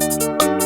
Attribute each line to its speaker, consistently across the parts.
Speaker 1: 먼산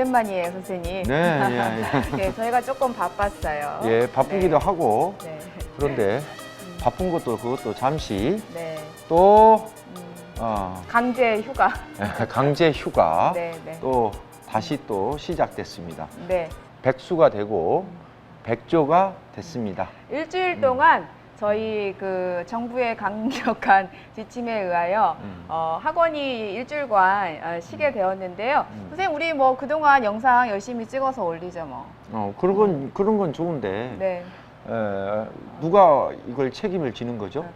Speaker 2: 오랜만이에요, 선생님.
Speaker 3: 네, 예,
Speaker 2: 네, 저희가 조금 바빴어요.
Speaker 3: 예. 예, 바쁘기도
Speaker 2: 네.
Speaker 3: 하고.
Speaker 2: 네.
Speaker 3: 그런데 바쁜 것도 그것도 잠시
Speaker 2: 네.
Speaker 3: 또
Speaker 2: 음,
Speaker 3: 어,
Speaker 2: 강제 휴가.
Speaker 3: 강제 휴가
Speaker 2: 네, 네.
Speaker 3: 또 다시 또 시작됐습니다.
Speaker 2: 네.
Speaker 3: 백수가 되고 백조가 됐습니다.
Speaker 2: 일주일
Speaker 3: 음.
Speaker 2: 동안 저희 그 정부의 강력한 지침에 의하여
Speaker 3: 음.
Speaker 2: 어, 학원이 일주일간 어, 쉬게 되었는데요.
Speaker 3: 음.
Speaker 2: 선생님, 우리 뭐 그동안 영상 열심히 찍어서 올리죠, 뭐.
Speaker 3: 어, 그런 건 그런 건 좋은데
Speaker 2: 네.
Speaker 3: 에, 누가 이걸 책임을 지는 거죠?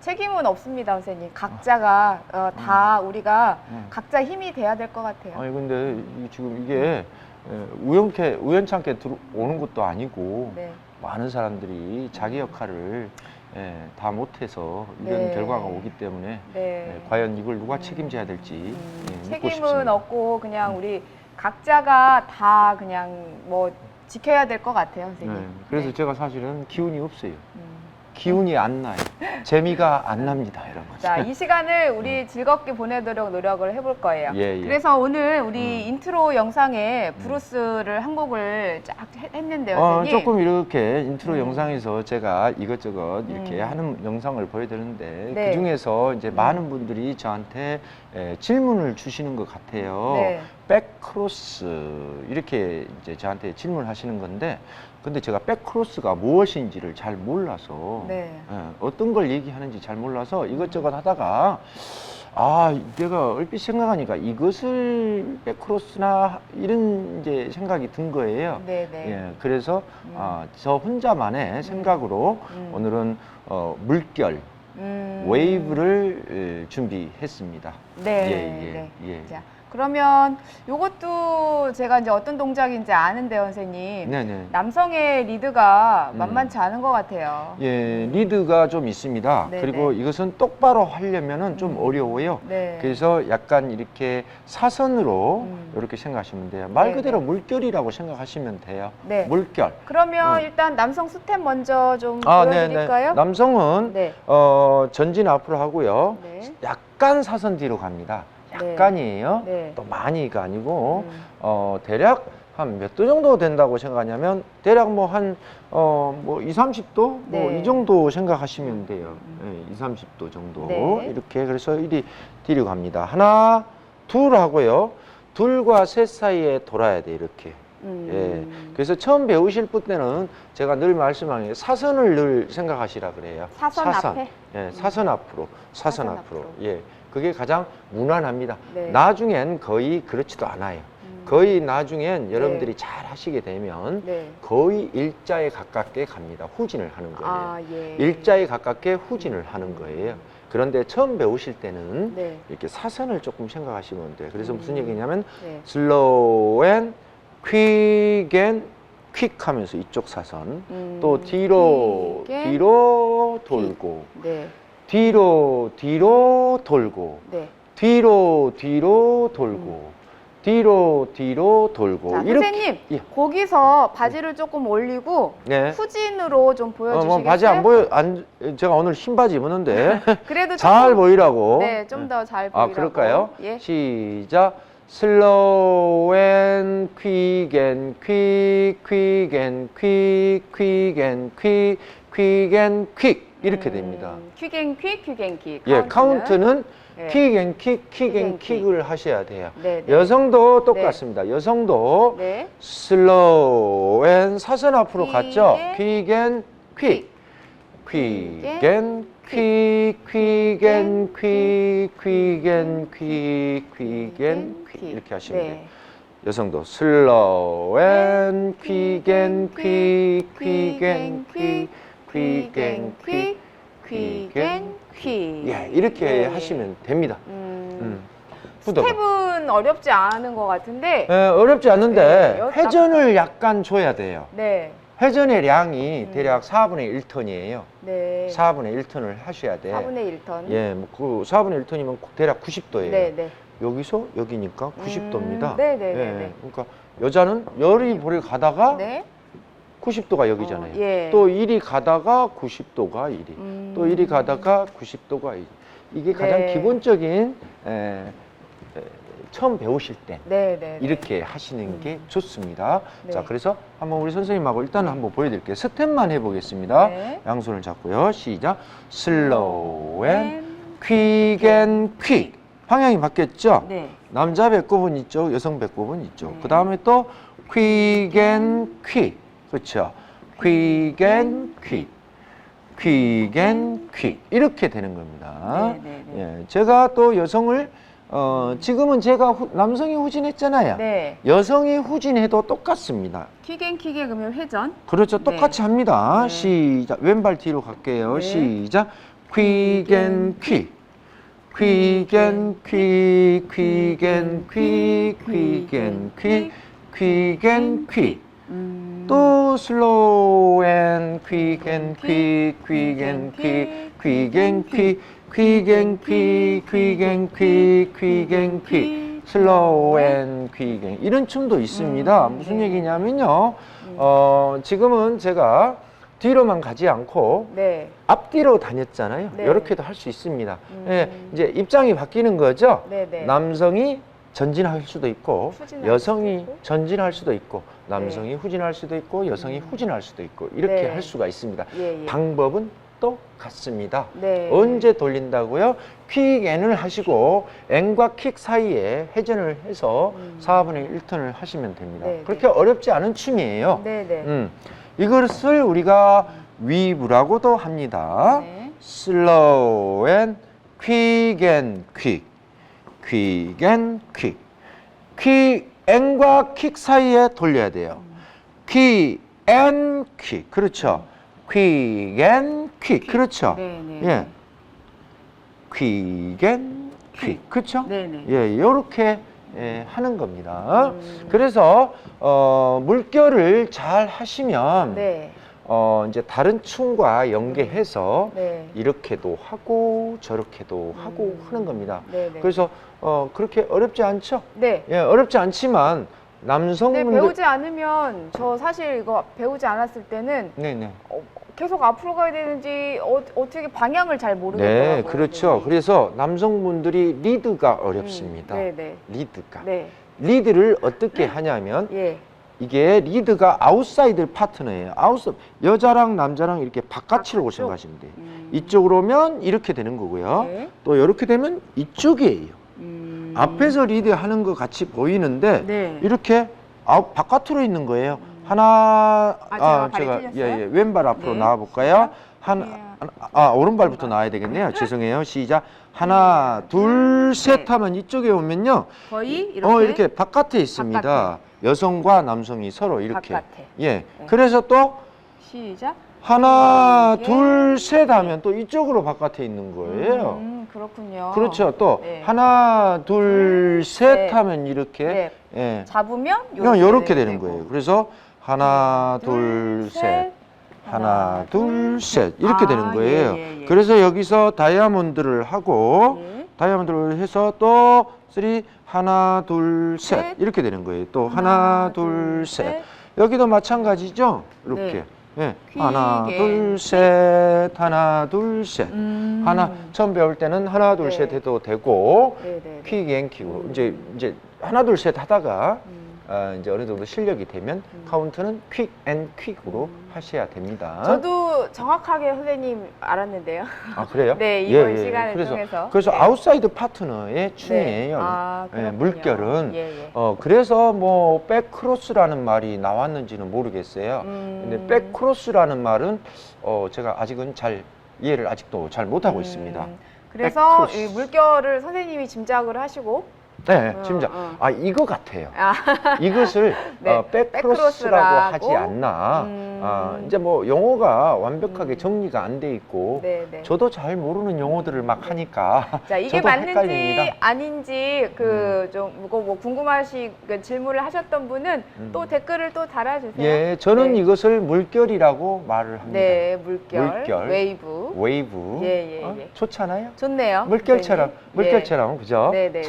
Speaker 2: 책임은 없습니다, 선생님. 각자가 어, 다 우리가
Speaker 3: 음.
Speaker 2: 각자 힘이 돼야 될 것 같아요.
Speaker 3: 아니 근데 이- 지금 이게 예, 우연케 우연찮게 들어오는 것도 아니고
Speaker 2: 네.
Speaker 3: 많은 사람들이 자기 역할을 예, 다 못해서 이런
Speaker 2: 네.
Speaker 3: 결과가 오기 때문에
Speaker 2: 네.
Speaker 3: 예, 과연 이걸 누가 책임져야 될지
Speaker 2: 음,
Speaker 3: 예, 묻고
Speaker 2: 책임은
Speaker 3: 싶습니다.
Speaker 2: 없고 그냥 우리 각자가 다 그냥 뭐 지켜야 될 것 같아요, 선생님.
Speaker 3: 네, 그래서
Speaker 2: 네.
Speaker 3: 제가 사실은 기운이 없어요.
Speaker 2: 음.
Speaker 3: 기운이 안 나요. 재미가 안 납니다, 거.
Speaker 2: 자, 이 시간을 우리 즐겁게 보내도록 노력을 해볼 거예요.
Speaker 3: 음. 예, 예.
Speaker 2: 그래서 오늘 우리
Speaker 3: 음.
Speaker 2: 인트로 영상에 브루스를 한 곡을 쫙 했- 했는데요,
Speaker 3: 어,
Speaker 2: 선생님.
Speaker 3: 조금 이렇게 인트로
Speaker 2: 음.
Speaker 3: 영상에서 제가 이것저것 이렇게
Speaker 2: 음.
Speaker 3: 하는 영상을 보여드렸는데
Speaker 2: 네.
Speaker 3: 그 중에서 이제
Speaker 2: 음.
Speaker 3: 많은 분들이 저한테 에, 질문을 주시는 것 같아요.
Speaker 2: 네.
Speaker 3: 백크로스 이렇게 이제 저한테 질문하시는 건데 근데 제가 백크로스가 무엇인지를 잘 몰라서
Speaker 2: 네.
Speaker 3: 예, 어떤 걸 얘기하는지 잘 몰라서 이것저것 하다가 아 내가 얼핏 생각하니까 이것을 백크로스나 이런 이제 생각이 든 거예요.
Speaker 2: 네, 네.
Speaker 3: 예, 그래서
Speaker 2: 음.
Speaker 3: 아, 저 혼자만의 생각으로
Speaker 2: 음.
Speaker 3: 오늘은 어, 물결
Speaker 2: 음.
Speaker 3: 웨이브를 에, 준비했습니다.
Speaker 2: 네.
Speaker 3: 예, 예,
Speaker 2: 네.
Speaker 3: 예.
Speaker 2: 자, 그러면 요것도 제가 이제 어떤 동작인지 아는데요, 선생님.
Speaker 3: 네네.
Speaker 2: 남성의 리드가
Speaker 3: 음.
Speaker 2: 만만치 않은 것 같아요.
Speaker 3: 예, 리드가 좀 있습니다.
Speaker 2: 네,
Speaker 3: 그리고
Speaker 2: 네.
Speaker 3: 이것은 똑바로 하려면은 좀
Speaker 2: 음.
Speaker 3: 어려워요.
Speaker 2: 네.
Speaker 3: 그래서 약간 이렇게 사선으로
Speaker 2: 음.
Speaker 3: 이렇게 생각하시면 돼요. 말
Speaker 2: 네,
Speaker 3: 그대로
Speaker 2: 네.
Speaker 3: 물결이라고 생각하시면 돼요.
Speaker 2: 네.
Speaker 3: 물결.
Speaker 2: 그러면
Speaker 3: 음.
Speaker 2: 일단 남성 스텝 먼저 좀
Speaker 3: 아, 네네.
Speaker 2: 보여드릴까요?
Speaker 3: 남성은
Speaker 2: 네.
Speaker 3: 어, 전진 앞으로 하고요.
Speaker 2: 네.
Speaker 3: 약간 사선 뒤로 갑니다.
Speaker 2: 네.
Speaker 3: 약간이에요.
Speaker 2: 네.
Speaker 3: 또 많이가 아니고
Speaker 2: 음.
Speaker 3: 어, 대략 한 몇 도 정도 된다고 생각하냐면 대략 뭐 한 어, 뭐 2, 30도 뭐
Speaker 2: 네.
Speaker 3: 이 정도 생각하시면 돼요. 예, 2, 30도 정도.
Speaker 2: 네.
Speaker 3: 이렇게 그래서 이리 뒤로 갑니다. 하나, 둘 하고요. 둘과 셋 사이에 돌아야 돼 이렇게.
Speaker 2: 음.
Speaker 3: 예. 그래서 처음 배우실 분 때는 제가 늘 말씀하는 게 사선을 늘 생각하시라 그래요.
Speaker 2: 사선 앞에?
Speaker 3: 예, 사선 앞으로, 사선,
Speaker 2: 사선
Speaker 3: 앞으로.
Speaker 2: 앞으로.
Speaker 3: 예. 그게 가장 무난합니다.
Speaker 2: 네.
Speaker 3: 나중엔 거의 그렇지도 않아요.
Speaker 2: 음.
Speaker 3: 거의 나중엔 여러분들이 잘 하시게 되면
Speaker 2: 네.
Speaker 3: 거의 일자에 가깝게 갑니다. 후진을 하는 거예요.
Speaker 2: 아, 예.
Speaker 3: 일자에 가깝게 후진을 하는 거예요. 그런데 처음 배우실 때는
Speaker 2: 네.
Speaker 3: 이렇게 사선을 조금 생각하시면 돼요. 그래서 무슨
Speaker 2: 음.
Speaker 3: 얘기냐면
Speaker 2: 네.
Speaker 3: 슬로우 앤퀵앤퀵 하면서 이쪽 사선
Speaker 2: 음.
Speaker 3: 또 뒤로
Speaker 2: 퀵앤
Speaker 3: 뒤로 돌고
Speaker 2: 네.
Speaker 3: 뒤로 뒤로 돌고
Speaker 2: 네.
Speaker 3: 뒤로 뒤로 돌고 뒤로 뒤로 돌고
Speaker 2: 자,
Speaker 3: 뭐 이렇게
Speaker 2: 선생님.
Speaker 3: 예.
Speaker 2: 거기서 바지를 조금 올리고
Speaker 3: 네.
Speaker 2: 후진으로 좀
Speaker 3: 어,
Speaker 2: 보여주시겠어요?
Speaker 3: 뭐 바지 안 보여 안 제가 오늘 흰 바지 입었는데
Speaker 2: 그래도
Speaker 3: 잘 보이라고
Speaker 2: 네, 좀 더 잘 보이라고.
Speaker 3: 아 그럴까요?
Speaker 2: 예.
Speaker 3: 시작 슬로우 앤 퀵 앤 퀵, 퀵 앤 퀵, 퀵 앤 퀵, 퀵 앤 퀵 이렇게 됩니다.
Speaker 2: 음, 퀵앤 퀵, 퀵앤 퀵.
Speaker 3: 예, 카운트는
Speaker 2: 네.
Speaker 3: 퀵앤 퀵, 퀵퀵앤앤 퀵을 하셔야 돼요.
Speaker 2: 네, 네.
Speaker 3: 여성도 똑같습니다. 여성도
Speaker 2: 네.
Speaker 3: 슬로우 앤 사선 앞으로
Speaker 2: 퀵
Speaker 3: 갔죠? 앤퀵앤 퀵, 퀵앤 퀵, 퀵앤 퀵, 퀵앤 퀵, 퀵앤 퀵 이렇게 하시면 돼요.
Speaker 2: 네.
Speaker 3: 여성도 슬로우 앤 퀵앤 퀵, 퀵앤 퀵, 퀵,
Speaker 2: 퀵앤 퀵.
Speaker 3: 예, 이렇게
Speaker 2: 네.
Speaker 3: 하시면 됩니다.
Speaker 2: 음,
Speaker 3: 음.
Speaker 2: 스텝은 어렵지 않은 것 같은데.
Speaker 3: 예, 어렵지 않는데
Speaker 2: 네, 여-
Speaker 3: 회전을 약간 줘야 돼요.
Speaker 2: 네.
Speaker 3: 회전의 량이
Speaker 2: 음.
Speaker 3: 대략 4분의 1턴이에요.
Speaker 2: 네.
Speaker 3: 4분의 1턴을 하셔야 돼.
Speaker 2: 4분의 1턴.
Speaker 3: 예, 뭐그 4분의 1턴이면 대략 90도예요.
Speaker 2: 네, 네.
Speaker 3: 여기서 여기니까 90도입니다.
Speaker 2: 음, 네, 네, 네, 네.
Speaker 3: 그러니까 여자는 열이 볼을 가다가
Speaker 2: 네.
Speaker 3: 90도가 여기잖아요.
Speaker 2: 어, 예.
Speaker 3: 또 이리 가다가 90도가 이리.
Speaker 2: 음.
Speaker 3: 또 이리 가다가 90도가 이리. 이게 가장
Speaker 2: 네.
Speaker 3: 기본적인 에, 에, 처음 배우실 때
Speaker 2: 네, 네. 네.
Speaker 3: 이렇게 하시는 게 좋습니다.
Speaker 2: 네.
Speaker 3: 자, 그래서 한번 우리 선생님하고 일단 한번 보여드릴게요. 스텝만 해보겠습니다.
Speaker 2: 네.
Speaker 3: 양손을 잡고요. 시작. 슬로우 앤 퀵 앤 퀵. 방향이 바뀌었죠?
Speaker 2: 네.
Speaker 3: 남자 배꼽은 이쪽, 여성 배꼽은 이쪽.
Speaker 2: 네.
Speaker 3: 그 다음에 또 퀵 앤 퀵. 그렇죠. 퀵. 퀵앤 퀵. 이렇게 되는 겁니다. 예, 제가 또 여성을 어, 지금은 제가 후- 남성이 후진했잖아요.
Speaker 2: 네.
Speaker 3: 여성이 후진해도 똑같습니다.
Speaker 2: 킥앤 킥의 그러면 회전.
Speaker 3: 그렇죠.
Speaker 2: 네.
Speaker 3: 똑같이 합니다.
Speaker 2: 네.
Speaker 3: 시작. 왼발 뒤로 갈게요.
Speaker 2: 네.
Speaker 3: 시작. 앤 퀵, 퀵앤 퀵, 퀵앤 퀵, quick and quick.
Speaker 2: 음.
Speaker 3: 또 slow and quick and quick, quick and quick, quick and quick, quick and quick, quick and quick, quick and quick, slow and quick and 이런 춤도 있습니다.
Speaker 2: 음,
Speaker 3: 무슨
Speaker 2: 네.
Speaker 3: 얘기냐면요. 어, 지금은 제가 뒤로만 가지 않고
Speaker 2: 네.
Speaker 3: 앞뒤로 다녔잖아요.
Speaker 2: 네.
Speaker 3: 이렇게도 할 수 있습니다.
Speaker 2: 음.
Speaker 3: 예, 이제 입장이 바뀌는 거죠.
Speaker 2: 네, 네.
Speaker 3: 남성이 전진할 수도 있고 여성이
Speaker 2: 있고.
Speaker 3: 전진할 수도 있고 남성이 후진할 수도 있고 여성이
Speaker 2: 음.
Speaker 3: 후진할 수도 있고 이렇게
Speaker 2: 네.
Speaker 3: 할 수가 있습니다.
Speaker 2: 예, 예.
Speaker 3: 방법은 똑같습니다.
Speaker 2: 네.
Speaker 3: 언제 돌린다고요? 퀵 N을 하시고 N과 킥 사이에 회전을 해서
Speaker 2: 음.
Speaker 3: 4분의 1턴을 하시면 됩니다.
Speaker 2: 네,
Speaker 3: 그렇게 어렵지 않은 춤이에요.
Speaker 2: 네, 네.
Speaker 3: 음, 이것을 우리가 위브라고도 합니다.
Speaker 2: 네.
Speaker 3: slow and quick and quick, quick. quick and과 킥 사이에 돌려야 돼요. and quick. 그렇죠. and quick. 그렇죠.
Speaker 2: 네, 네.
Speaker 3: 예. and quick. 그렇죠?
Speaker 2: 네, 네.
Speaker 3: 예, 이렇게 예, 하는 겁니다.
Speaker 2: 음.
Speaker 3: 그래서 어, 물결을 잘 하시면
Speaker 2: 네.
Speaker 3: 어, 이제 다른 춤과 연계해서
Speaker 2: 네.
Speaker 3: 이렇게도 하고 저렇게도 하고
Speaker 2: 음.
Speaker 3: 하는 겁니다.
Speaker 2: 네, 네.
Speaker 3: 그래서 어, 그렇게 어렵지 않죠?
Speaker 2: 네.
Speaker 3: 예, 어렵지 않지만
Speaker 2: 네,
Speaker 3: 남성분들
Speaker 2: 배우지 않으면 저 사실 이거 배우지 않았을 때는
Speaker 3: 네, 네.
Speaker 2: 어, 계속 앞으로 가야 되는지 어, 어떻게 방향을 잘 모르겠더라고요.
Speaker 3: 네, 그렇죠. 그래서 남성분들이 리드가
Speaker 2: 음,
Speaker 3: 어렵습니다.
Speaker 2: 네, 네.
Speaker 3: 리드가.
Speaker 2: 네.
Speaker 3: 리드를 어떻게 하냐면
Speaker 2: 예.
Speaker 3: 이게 리드가 아웃사이드 파트너예요. 아웃 여자랑 남자랑 이렇게 바깥으로? 생각하시면 돼요.
Speaker 2: 음.
Speaker 3: 이쪽으로 오면 이렇게 되는 거고요.
Speaker 2: 네.
Speaker 3: 또 이렇게 되면 이쪽이에요.
Speaker 2: 음.
Speaker 3: 앞에서 리드하는 것 같이 보이는데
Speaker 2: 네.
Speaker 3: 이렇게 아웃 바깥으로 있는 거예요. 하나
Speaker 2: 아, 제가 발이 틀렸어요?
Speaker 3: 예, 예. 왼발 앞으로
Speaker 2: 네.
Speaker 3: 나와 볼까요? 하나
Speaker 2: 예.
Speaker 3: 아, 오른발부터 나와야 되겠네요. 죄송해요. 시작. 하나, 둘, 셋
Speaker 2: 네.
Speaker 3: 하면 이쪽에 오면요.
Speaker 2: 거의 이렇게,
Speaker 3: 어, 이렇게 바깥에 있습니다.
Speaker 2: 바깥에.
Speaker 3: 여성과 남성이 서로 이렇게.
Speaker 2: 바깥에.
Speaker 3: 예. 그래서 또
Speaker 2: 시작.
Speaker 3: 하나,
Speaker 2: 예.
Speaker 3: 둘, 셋 하면 또 이쪽으로 바깥에 있는 거예요.
Speaker 2: 음, 그렇군요.
Speaker 3: 그렇죠. 또
Speaker 2: 네.
Speaker 3: 하나, 둘, 셋
Speaker 2: 네.
Speaker 3: 하면 이렇게
Speaker 2: 네.
Speaker 3: 예.
Speaker 2: 잡으면
Speaker 3: 그냥 이렇게 되는
Speaker 2: 되고.
Speaker 3: 거예요. 그래서 하나, 둘, 셋. 하나, 둘, 셋. 이렇게
Speaker 2: 아,
Speaker 3: 되는 거예요.
Speaker 2: 예, 예, 예.
Speaker 3: 그래서 여기서 다이아몬드를 하고
Speaker 2: 예.
Speaker 3: 다이아몬드를 해서 또 쓰리 하나, 둘, 셋.
Speaker 2: 셋.
Speaker 3: 이렇게 되는 거예요. 또 하나, 둘, 셋.
Speaker 2: 셋.
Speaker 3: 여기도 마찬가지죠. 이렇게. 예. 하나,
Speaker 2: 퀴게.
Speaker 3: 둘, 셋. 하나, 둘, 셋.
Speaker 2: 음.
Speaker 3: 하나 처음 배울 때는 하나, 둘,
Speaker 2: 네.
Speaker 3: 셋 해도 되고
Speaker 2: 네, 네.
Speaker 3: 퀵앤 퀵으로
Speaker 2: 음.
Speaker 3: 이제 이제 하나, 둘, 셋 하다가
Speaker 2: 음.
Speaker 3: 어, 이제 어느 정도 실력이 되면 카운트는 퀵 앤 퀵으로 하셔야 됩니다.
Speaker 2: 음. 저도 정확하게 선생님 알았는데요.
Speaker 3: 아 그래요?
Speaker 2: 네, 이번 시간을
Speaker 3: 그래서,
Speaker 2: 통해서.
Speaker 3: 그래서
Speaker 2: 네.
Speaker 3: 아웃사이드 파트너의 춤이에요.
Speaker 2: 아,
Speaker 3: 예,
Speaker 2: 그렇군요.
Speaker 3: 물결은
Speaker 2: 예, 예.
Speaker 3: 어 그래서 뭐 백크로스라는 말이 나왔는지는 모르겠어요.
Speaker 2: 음.
Speaker 3: 근데 백크로스라는 말은 어 제가 아직은 잘 이해를 아직도 잘 못하고 있습니다.
Speaker 2: 음, 그래서
Speaker 3: 백크로스.
Speaker 2: 이 물결을 선생님이 짐작을 하시고
Speaker 3: 네,
Speaker 2: 어,
Speaker 3: 진짜
Speaker 2: 어.
Speaker 3: 아 이거 같아요.
Speaker 2: 아,
Speaker 3: 이것을
Speaker 2: 네,
Speaker 3: 어, 백크로스라고
Speaker 2: 백크로스라고.
Speaker 3: 하지 않나.
Speaker 2: 음.
Speaker 3: 아, 이제 뭐 용어가 완벽하게
Speaker 2: 음.
Speaker 3: 정리가 안 돼 있고
Speaker 2: 네, 네.
Speaker 3: 저도 잘 모르는 용어들을 막 하니까
Speaker 2: 자 이게
Speaker 3: 저도
Speaker 2: 맞는지
Speaker 3: 헷갈립니다. 음.
Speaker 2: 아닌지 그좀 뭐, 뭐 궁금하시 그 질문을 하셨던 분은
Speaker 3: 음.
Speaker 2: 또 댓글을 또 달아주세요.
Speaker 3: 예, 저는
Speaker 2: 네.
Speaker 3: 이것을 물결이라고 말을 합니다.
Speaker 2: 네, 물결,
Speaker 3: 물결.
Speaker 2: 웨이브.
Speaker 3: 웨이브.
Speaker 2: 예, 예,
Speaker 3: 어?
Speaker 2: 예.
Speaker 3: 좋잖아요.
Speaker 2: 좋네요.
Speaker 3: 물결처럼,
Speaker 2: 선생님.
Speaker 3: 물결처럼, 그죠?
Speaker 2: 네, 네, 네.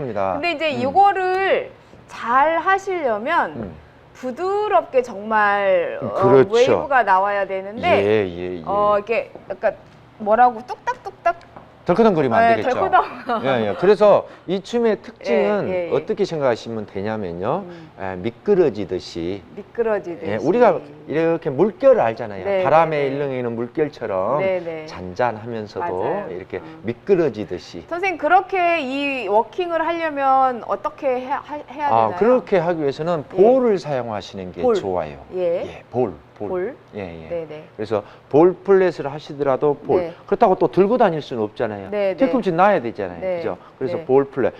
Speaker 3: 합니다.
Speaker 2: 근데 이제
Speaker 3: 음.
Speaker 2: 이거를 잘 하시려면
Speaker 3: 음.
Speaker 2: 부드럽게 정말 어,
Speaker 3: 그렇죠.
Speaker 2: 웨이브가 나와야 되는데
Speaker 3: 예, 예, 예.
Speaker 2: 어 이게 약간 뭐라고 뚝딱뚝딱
Speaker 3: 덜커덩거리면 안
Speaker 2: 네,
Speaker 3: 되겠죠.
Speaker 2: 덜커덩.
Speaker 3: 예, 예. 그래서 이 춤의 특징은
Speaker 2: 예, 예, 예.
Speaker 3: 어떻게 생각하시면 되냐면요.
Speaker 2: 음.
Speaker 3: 예, 미끄러지듯이
Speaker 2: 미끄러지듯이
Speaker 3: 예, 우리가 이렇게 물결을 알잖아요.
Speaker 2: 네,
Speaker 3: 바람에
Speaker 2: 네, 네.
Speaker 3: 일렁이는 물결처럼
Speaker 2: 네 네.
Speaker 3: 잔잔하면서도
Speaker 2: 맞아요.
Speaker 3: 이렇게
Speaker 2: 음.
Speaker 3: 미끄러지듯이.
Speaker 2: 선생님 그렇게 이 워킹을 하려면 어떻게 해, 야 되나요?
Speaker 3: 아, 그렇게 하기 위해서는
Speaker 2: 예.
Speaker 3: 볼을 사용하시는 게
Speaker 2: 볼.
Speaker 3: 좋아요.
Speaker 2: 예.
Speaker 3: 예, 볼, 볼.
Speaker 2: 볼.
Speaker 3: 예, 예.
Speaker 2: 네 네.
Speaker 3: 그래서 볼 플랫을 하시더라도 볼.
Speaker 2: 네.
Speaker 3: 그렇다고 또 들고 다닐 수는 없잖아요.
Speaker 2: 네, 네.
Speaker 3: 뒤꿈치 놔야 되잖아요.
Speaker 2: 네.
Speaker 3: 그죠? 그래서
Speaker 2: 네.
Speaker 3: 볼 플랫.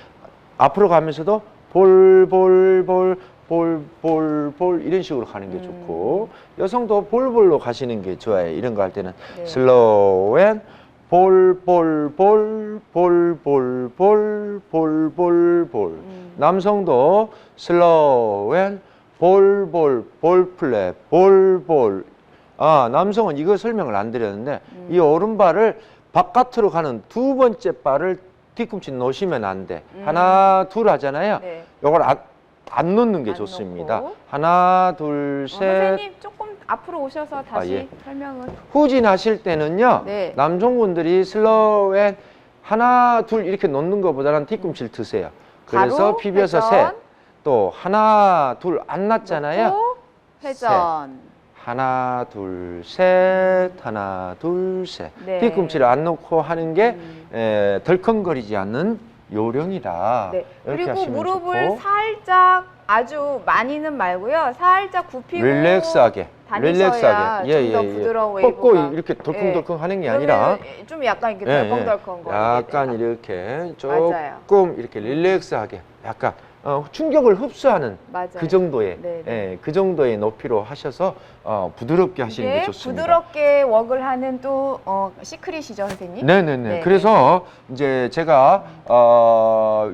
Speaker 3: 앞으로 가면서도 볼, 볼, 볼, 볼, 볼, 볼 이런 식으로 가는 게
Speaker 2: 음.
Speaker 3: 좋고 여성도 볼볼로 가시는 게 좋아요. 이런 거 할 때는
Speaker 2: 네.
Speaker 3: 슬로우 앤 볼, 볼, 볼, 볼, 볼, 볼, 볼, 볼, 볼.
Speaker 2: 음.
Speaker 3: 남성도 slow and 볼볼 볼플레 볼볼 아 남성은 이거 설명을 안 드렸는데
Speaker 2: 음.
Speaker 3: 이 오른발을 바깥으로 가는 두 번째 발을 뒤꿈치 놓으시면 안 돼.
Speaker 2: 음.
Speaker 3: 하나 둘 하잖아요.
Speaker 2: 네.
Speaker 3: 요걸 안, 안 놓는 게
Speaker 2: 안
Speaker 3: 좋습니다.
Speaker 2: 놓고.
Speaker 3: 하나 둘
Speaker 2: 어,
Speaker 3: 셋
Speaker 2: 선생님 조금 앞으로 오셔서 다시
Speaker 3: 예.
Speaker 2: 설명을.
Speaker 3: 후진하실 때는요.
Speaker 2: 네.
Speaker 3: 남성분들이 슬로우 앤 하나 둘 이렇게 놓는 것보다는 뒤꿈치를 드세요. 그래서
Speaker 2: 가로,
Speaker 3: 비벼서
Speaker 2: 회전,
Speaker 3: 셋. 또 하나 둘 안 났잖아요.
Speaker 2: 놓고, 회전.
Speaker 3: 하나 둘 셋 하나 둘 셋.
Speaker 2: 네.
Speaker 3: 뒤꿈치를 안 놓고 하는 게
Speaker 2: 음.
Speaker 3: 에, 덜컹거리지 않는 요령이다.
Speaker 2: 네.
Speaker 3: 아, 이렇게
Speaker 2: 그리고
Speaker 3: 하시면
Speaker 2: 무릎을
Speaker 3: 좋고.
Speaker 2: 살짝 아주 많이는 말고요. 살짝 굽히고
Speaker 3: 릴렉스하게,
Speaker 2: 다니셔야
Speaker 3: 릴렉스하게, 예,
Speaker 2: 좀더
Speaker 3: 예, 예.
Speaker 2: 부드러운
Speaker 3: 뻗고
Speaker 2: 웨이브가.
Speaker 3: 이렇게 덜컹덜컹 하는 게 아니라
Speaker 2: 좀 약간 이렇게
Speaker 3: 예, 예.
Speaker 2: 덜컹덜컹 거리게
Speaker 3: 약간. 이렇게
Speaker 2: 맞아요.
Speaker 3: 조금 이렇게 릴렉스하게 약간 어, 충격을 흡수하는
Speaker 2: 맞아요.
Speaker 3: 그 정도의
Speaker 2: 네, 네.
Speaker 3: 예, 그 정도의 높이로 하셔서 어, 부드럽게 하시는 게 좋습니다.
Speaker 2: 부드럽게 웍을 하는 또 어, 시크릿이죠, 선생님.
Speaker 3: 네네네.
Speaker 2: 네,
Speaker 3: 그래서 이제 제가 어,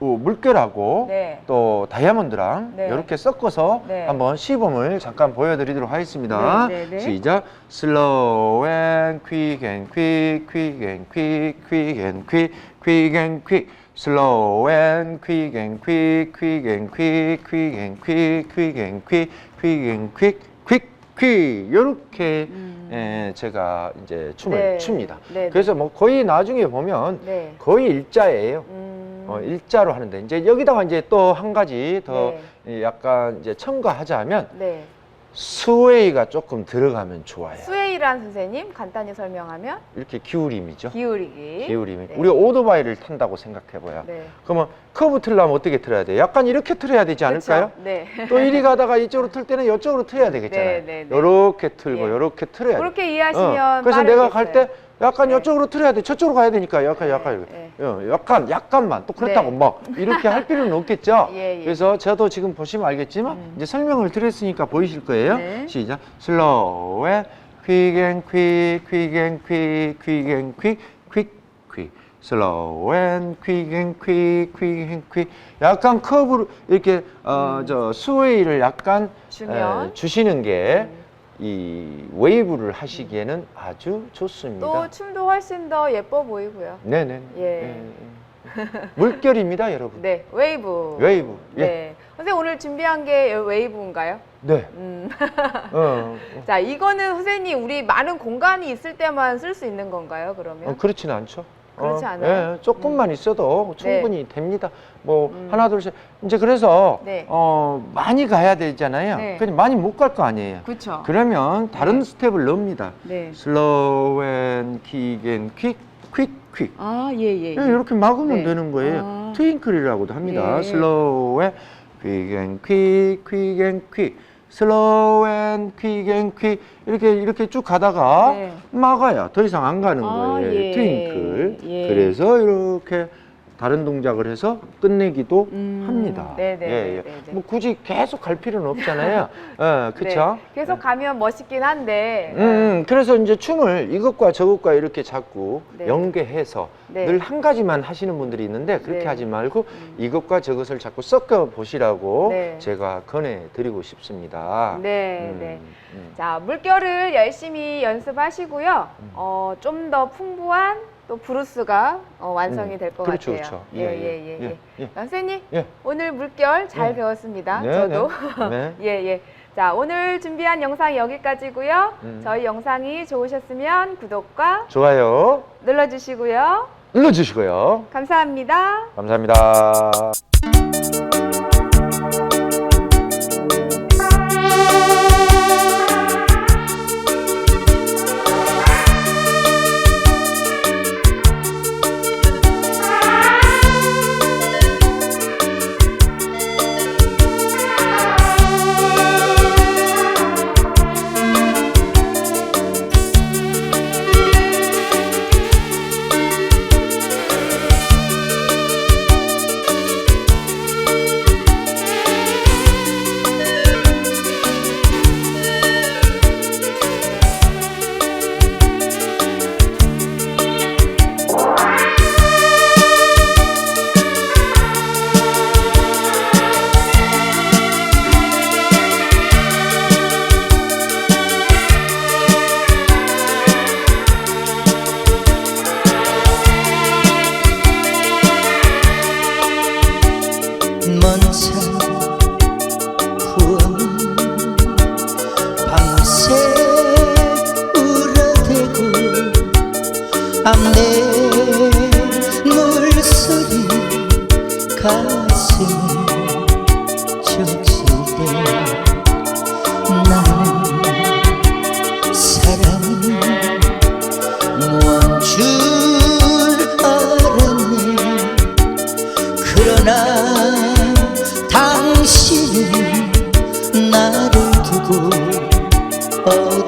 Speaker 3: 어, 물결하고
Speaker 2: 네.
Speaker 3: 또 다이아몬드랑
Speaker 2: 네.
Speaker 3: 이렇게 섞어서
Speaker 2: 네.
Speaker 3: 한번 시범을 잠깐 보여드리도록 하겠습니다.
Speaker 2: 네, 네, 네.
Speaker 3: 시작. Slow and quick and quick, quick and quick, quick and quick, quick and quick. Slow and quick and quick, quick and quick, quick and quick, quick and quick, quick and quick, quick, quick. 이렇게 예, 제가 이제 춤을
Speaker 2: 음. 네.
Speaker 3: 춥니다.
Speaker 2: 네, 네.
Speaker 3: 그래서 뭐 거의 나중에 보면
Speaker 2: 네.
Speaker 3: 거의 일자예요.
Speaker 2: 음.
Speaker 3: 어, 일자로 하는데 이제 여기다가 이제 또 한 가지 더
Speaker 2: 네.
Speaker 3: 이 약간 이제 첨가하자면
Speaker 2: 네.
Speaker 3: 스웨이가 조금 들어가면 좋아요.
Speaker 2: 스웨이란 선생님 간단히 설명하면
Speaker 3: 이렇게 기울임이죠.
Speaker 2: 기울이기.
Speaker 3: 기울임이.
Speaker 2: 네.
Speaker 3: 우리가 오토바이를 탄다고 생각해봐요.
Speaker 2: 네.
Speaker 3: 그러면 커브 틀려면 어떻게 틀어야 돼요? 약간 이렇게 틀어야 되지 않을까요?
Speaker 2: 그렇죠? 네.
Speaker 3: 또 이리 가다가 이쪽으로 틀 때는 이쪽으로 틀어야 되겠잖아요.
Speaker 2: 네, 네, 네.
Speaker 3: 이렇게 틀고
Speaker 2: 예.
Speaker 3: 이렇게 틀어야 돼요.
Speaker 2: 그렇게 이해하시면
Speaker 3: 어, 그래서 내가 갈 때. 약간
Speaker 2: 네.
Speaker 3: 이쪽으로 틀어야 돼. 저쪽으로 가야 되니까 약간
Speaker 2: 네,
Speaker 3: 약간 이렇게.
Speaker 2: 네.
Speaker 3: 어, 약간 약간만 또 그렇다고
Speaker 2: 네.
Speaker 3: 막 이렇게 할 필요는 없겠죠.
Speaker 2: 예, 예.
Speaker 3: 그래서 저도 지금 보시면 알겠지만
Speaker 2: 음.
Speaker 3: 이제 설명을 드렸으니까 보이실 거예요.
Speaker 2: 네.
Speaker 3: 시작. slow and quick and quick, quick and quick, quick and quick, quick, quick. slow and quick and quick, quick and quick. 약간 커브로 이렇게 어, 저 스웨이를 약간
Speaker 2: 음. 주면.
Speaker 3: 에, 주시는 게
Speaker 2: 음.
Speaker 3: 이 웨이브를 하시기에는 아주 좋습니다.
Speaker 2: 또 춤도 훨씬 더 예뻐 보이고요.
Speaker 3: 네네.
Speaker 2: 예.
Speaker 3: 물결입니다, 여러분.
Speaker 2: 네, 웨이브.
Speaker 3: 웨이브. 예.
Speaker 2: 네. 선생님 오늘 준비한 게 웨이브인가요?
Speaker 3: 네.
Speaker 2: 음.
Speaker 3: 어,
Speaker 2: 자, 이거는 선생님 우리 많은 공간이 있을 때만 쓸 수 있는 건가요? 그러면?
Speaker 3: 어, 그렇지는 않죠.
Speaker 2: 그렇지
Speaker 3: 어,
Speaker 2: 않아요?
Speaker 3: 예, 조금만 있어도 충분히 됩니다. 뭐
Speaker 2: 음.
Speaker 3: 하나 둘 셋. 이제 그래서
Speaker 2: 네.
Speaker 3: 어, 많이 가야 되잖아요.
Speaker 2: 네.
Speaker 3: 근데 많이 못 갈 거 아니에요.
Speaker 2: 그렇죠.
Speaker 3: 그러면 다른
Speaker 2: 네.
Speaker 3: 스텝을 넣습니다.
Speaker 2: 네.
Speaker 3: slow and kick and quick, quick, quick.
Speaker 2: 아, 예, 예.
Speaker 3: 예, 이렇게 막으면
Speaker 2: 네.
Speaker 3: 되는 거예요.
Speaker 2: 아.
Speaker 3: 트윙클이라고도 합니다.
Speaker 2: 예.
Speaker 3: slow and quick and quick, quick slow and quick and quick. 이렇게 이렇게 쭉 가다가
Speaker 2: 네.
Speaker 3: 막아야 더 이상 안 가는
Speaker 2: 아,
Speaker 3: 거예요.
Speaker 2: 예.
Speaker 3: 트윙클.
Speaker 2: 예.
Speaker 3: 그래서 이렇게 다른 동작을 해서 끝내기도
Speaker 2: 음,
Speaker 3: 합니다.
Speaker 2: 네네,
Speaker 3: 예, 예.
Speaker 2: 네네.
Speaker 3: 뭐 굳이 계속 갈 필요는 없잖아요. 예, 그렇죠?
Speaker 2: 네. 계속 가면 멋있긴 한데.
Speaker 3: 음, 음, 그래서 이제 춤을 이것과 저것과 이렇게 자꾸
Speaker 2: 네.
Speaker 3: 연계해서
Speaker 2: 네.
Speaker 3: 늘 한 가지만 하시는 분들이 있는데 그렇게
Speaker 2: 네.
Speaker 3: 하지 말고
Speaker 2: 음.
Speaker 3: 이것과 저것을 자꾸 섞어 보시라고
Speaker 2: 네.
Speaker 3: 제가 권해드리고 싶습니다.
Speaker 2: 네,
Speaker 3: 음,
Speaker 2: 네.
Speaker 3: 음.
Speaker 2: 자, 물결을 열심히 연습하시고요.
Speaker 3: 음.
Speaker 2: 어, 좀 더 풍부한 또 브루스가 어, 완성이
Speaker 3: 음,
Speaker 2: 될것
Speaker 3: 그렇죠,
Speaker 2: 같아요.
Speaker 3: 그렇죠.
Speaker 2: 예, 예, 예, 예.
Speaker 3: 예.
Speaker 2: 선생님,
Speaker 3: 예.
Speaker 2: 오늘 물결 잘
Speaker 3: 네.
Speaker 2: 배웠습니다.
Speaker 3: 네,
Speaker 2: 저도.
Speaker 3: 네. 네.
Speaker 2: 예, 예. 자, 오늘 준비한 영상 여기까지고요.
Speaker 3: 음.
Speaker 2: 저희 영상이 좋으셨으면 구독과
Speaker 3: 좋아요
Speaker 2: 눌러주시고요.
Speaker 3: 눌러주시고요.
Speaker 2: 감사합니다.
Speaker 3: 감사합니다.
Speaker 1: 가슴을 적실 때 나는 사랑이 뭔줄 알았네 그러나 당신은 나를 두고 어.